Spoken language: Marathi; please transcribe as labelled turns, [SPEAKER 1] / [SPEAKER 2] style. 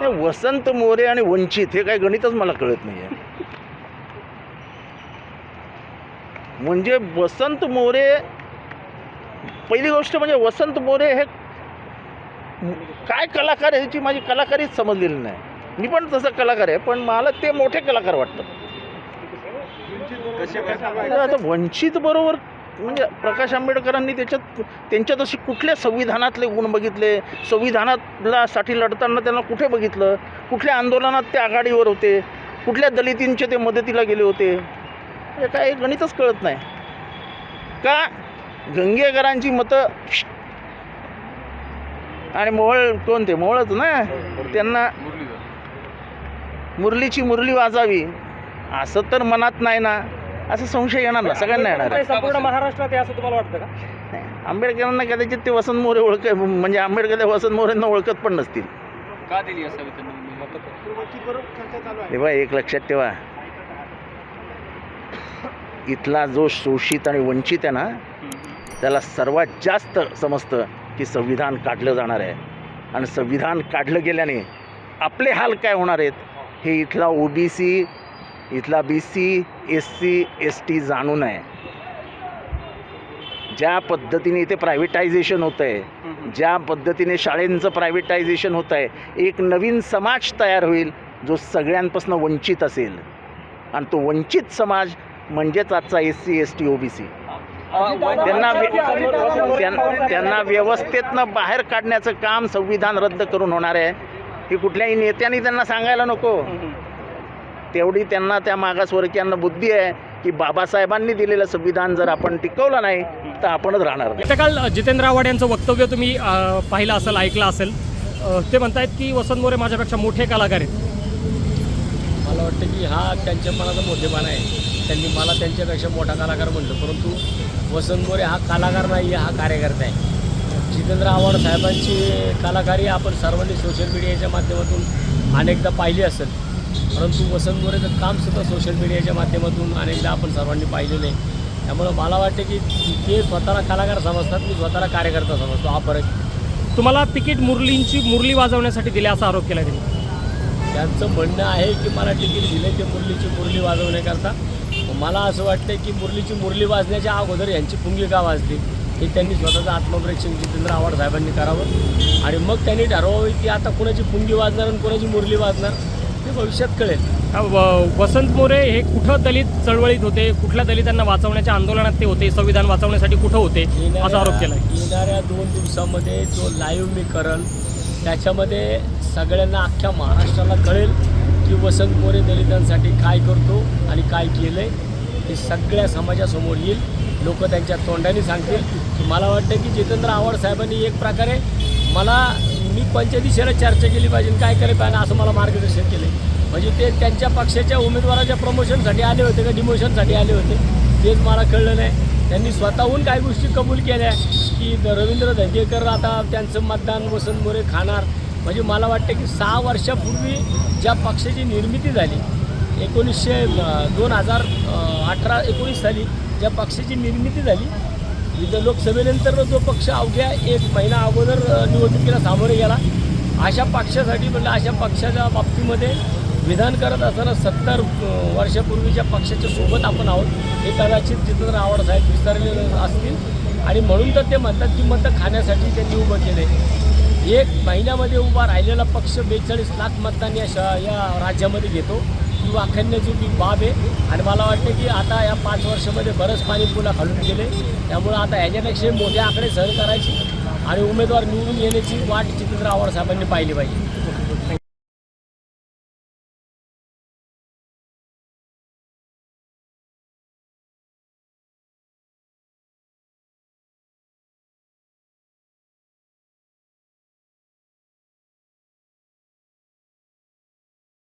[SPEAKER 1] नाही वसंत मोरे आणि वंचित हे काही गणितच मला कळत नाही आहे म्हणजे वसंत मोरे पहिली गोष्ट म्हणजे वसंत मोरे हे काय कलाकार आहे ह्याची माझी कलाकारीच समजलेली नाही. मी पण तसं कलाकार आहे पण मला ते मोठे कलाकार वाटतात? आता वंचित बरोबर म्हणजे प्रकाश आंबेडकरांनी त्याच्यात त्यांच्यात अशी कुठल्या संविधानातले गुण बघितले? संविधानातला साठी लढताना त्यांना कुठे बघितलं? कुठल्या आंदोलनात ते आघाडीवर होते? कुठल्या दलितींचे ते मदतीला गेले होते? म्हणजे हे काय गणितच कळत नाही. का? गंगेकरांची मतं आणि मोहळ कोणते मोहळच ना? त्यांना मुरलीची मुरली वाजावी. असं तर मनात नाही ना. असं संशय येणार ना सगळ्यांना येणार आहे.
[SPEAKER 2] संपूर्ण महाराष्ट्रात आहे असं तुम्हाला वाटतं का?
[SPEAKER 1] आंबेडकरांना कदाचित ते वसंत मोरे ओळख म्हणजे आंबेडकर त्या वसंत मोरेंना ओळखत पण नसतील.
[SPEAKER 3] का दिली असावी त्यांनी?
[SPEAKER 1] तेव्हा एक लक्षात ठेवा. इथला जो शोषित आणि वंचित आहे ना त्याला सर्वात जास्त समजतं की संविधान काढलं जाणार आहे. आणि संविधान काढलं गेल्याने आपले हाल काय होणार आहेत? हे इथला ओ बी सी इथला B C S C S T जाणून आहे ज्या पद्धतीने इथे प्रायव्हेटायझेशन होतं आहे ज्या पद्धतीने शाळेंचं प्रायव्हेटायझेशन होतं आहे एक नवीन समाज तयार होईल जो सगळ्यांपासून वंचित असेल. आणि तो वंचित समाज म्हणजेच आजचा S C S T O B C त्यांना त्यांना व्यवस्थेतनं बाहेर काढण्याचं काम संविधान रद्द करून होणार आहे. हे कुठल्याही नेत्यांनी त्यांना सांगायला नको. तेवढी त्यांना त्या मागासवर्गीयांना बुद्धी आहे की बाबासाहेबांनी दिलेलं संविधान जर आपण टिकवलं नाही तर आपणच राहणार नाही.
[SPEAKER 2] काल जितेंद्र आव्हाड यांचं वक्तव्य तुम्ही पाहिलं असेल ऐकलं असेल. ते म्हणतायत की वसंत मोरे माझ्यापेक्षा मोठे कलाकार आहेत.
[SPEAKER 4] मला वाटतं की हा त्यांच्या मनाचा मोठेपणा आहे. त्यांनी मला त्यांच्यापेक्षा मोठा कलाकार म्हणलं परंतु वसंत मोरे हा कलाकार नाही आहे हा कार्यकर्ता आहे. जितेंद्र आव्हाड साहेबांची कलाकारी आपण सर्वांनी सोशल मीडियाच्या माध्यमातून अनेकदा पाहिली असेल. परंतु वसंत मोरेचं कामसुद्धा सोशल मीडियाच्या माध्यमातून अनेकदा आपण सर्वांनी पाहिलेलं आहे. त्यामुळं मला वाटतं की ते स्वतःला कलाकार समजतात मी स्वतःला कार्यकर्ता समजतो. हा फरक
[SPEAKER 2] तुम्हाला तिकीट मुरलींची मुरली वाजवण्यासाठी दिले असा आरोप केला त्यांनी.
[SPEAKER 4] त्यांचं म्हणणं आहे की मला तिकीट दिले ते मुरलीची मुरली वाजवण्याकरता. मला असं वाटतं की मुरलीची मुरली वाजण्याच्या अगोदर यांची पुंगी का वाजली हे त्यांनी स्वतःचं आत्मपरीक्षण जितेंद्र आव्हाड साहेबांनी करावं. आणि मग त्यांनी ठरवावं की आता कुणाची पुंगी वाजणार आणि कुणाची मुरली वाजणार. ते भविष्यात कळेल.
[SPEAKER 2] वसंत मोरे हे कुठं दलित चळवळीत होते कुठल्या दलितांना वाचवण्याच्या आंदोलनात ते होते संविधान वाचवण्यासाठी कुठं होते असा आरोप केला
[SPEAKER 4] येणाऱ्या दोन दिवसामध्ये जो लाईव्ह मी करल त्याच्यामध्ये सगळ्यांना अख्ख्या महाराष्ट्राला कळेल की वसंत मोरे दलितांसाठी काय करतो आणि काय केलं आहे हे सगळ्या समाजासमोर येईल. लोक त्यांच्या तोंडाने सांगतील. की मला वाटतं की जितेंद्र आव्हाड साहेबांनी एक प्रकारे मला मी पंचदिशेला चर्चा केली पाहिजे. काय केलं पाहिजे असं मला मार्गदर्शन केलं. म्हणजे ते त्यांच्या पक्षाच्या उमेदवाराच्या प्रमोशनसाठी आले होते का डिमोशनसाठी आले होते. तेच मला कळलं नाही. त्यांनी स्वतःहून काही गोष्टी कबूल केल्या की रवींद्र धंगेकर आता त्यांचं मतदान वसंत मोरे खाणार. म्हणजे मला वाटतं की सहा वर्षापूर्वी ज्या पक्षाची निर्मिती झाली एकोणीसशे दोन हजार अठरा एकोणीस साली ज्या पक्षाची निर्मिती झाली इथं लोकसभेनंतर जो पक्ष अवघ्या एक महिना अगोदर निवडणुकीला सामोरे गेला अशा पक्षासाठी म्हटलं अशा पक्षाच्या बाबतीमध्ये विधान करत असताना सत्तर वर्षापूर्वीच्या पक्षाच्या सोबत आपण आहोत. हे कदाचित जितेंद्र आव्हाड साहेब विस्तारलेले असतील. आणि म्हणून तर ते म्हणतात की मतं खाण्यासाठी त्यांनी उभं केलं आहे एक महिन्यामध्ये उभा राहिलेला पक्ष बेचाळीस लाख मतदान या श या राज्यामध्ये घेतो. ही वाखाणण्याची बाब आहे. आणि मला वाटतं की आता या पाच वर्षामध्ये बरंच पाणी पुन्हा खालून गेले. त्यामुळं आता ह्याच्यापेक्षा मोठे आकडे सहन करायची आणि उमेदवार निवडून येण्याची वाट चित्र आव्हाड साहेबांनी पाहिली पाहिजे.